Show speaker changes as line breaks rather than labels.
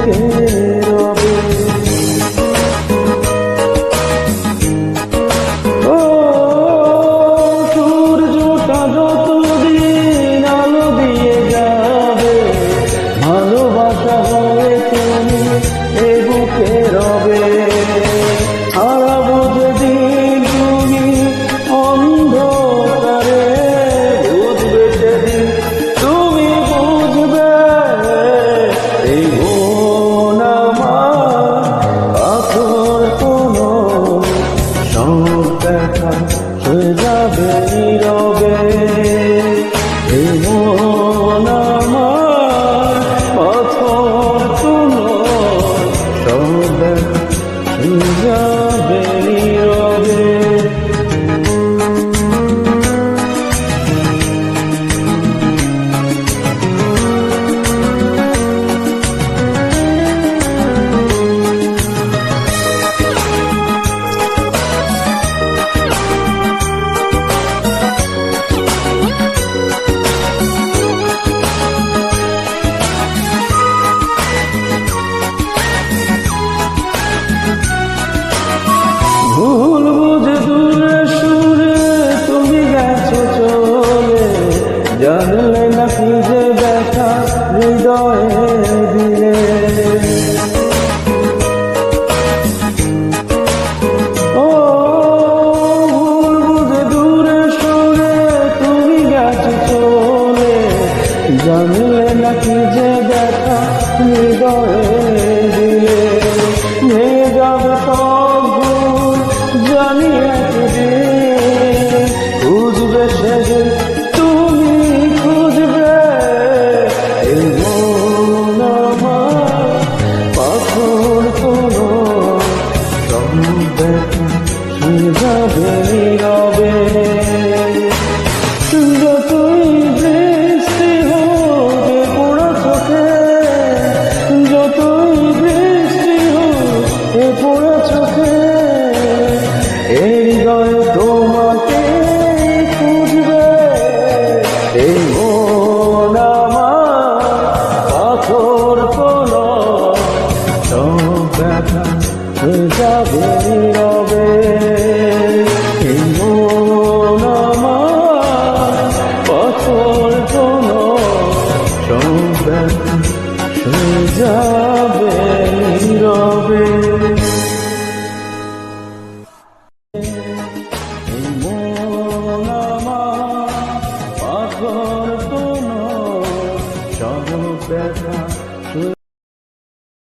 Yeah. হৃদয়ে দিলে। ও দূরে সরে তুমি গেছো চলে জানলে নাকি যে দেখা হৃদয়ে দিলে নিয়ে যাবে তখন জানি বুঝবে সে যাবে নীরবে এই মন আমার পথল কোন হয়ে যাবে নীরবে Better.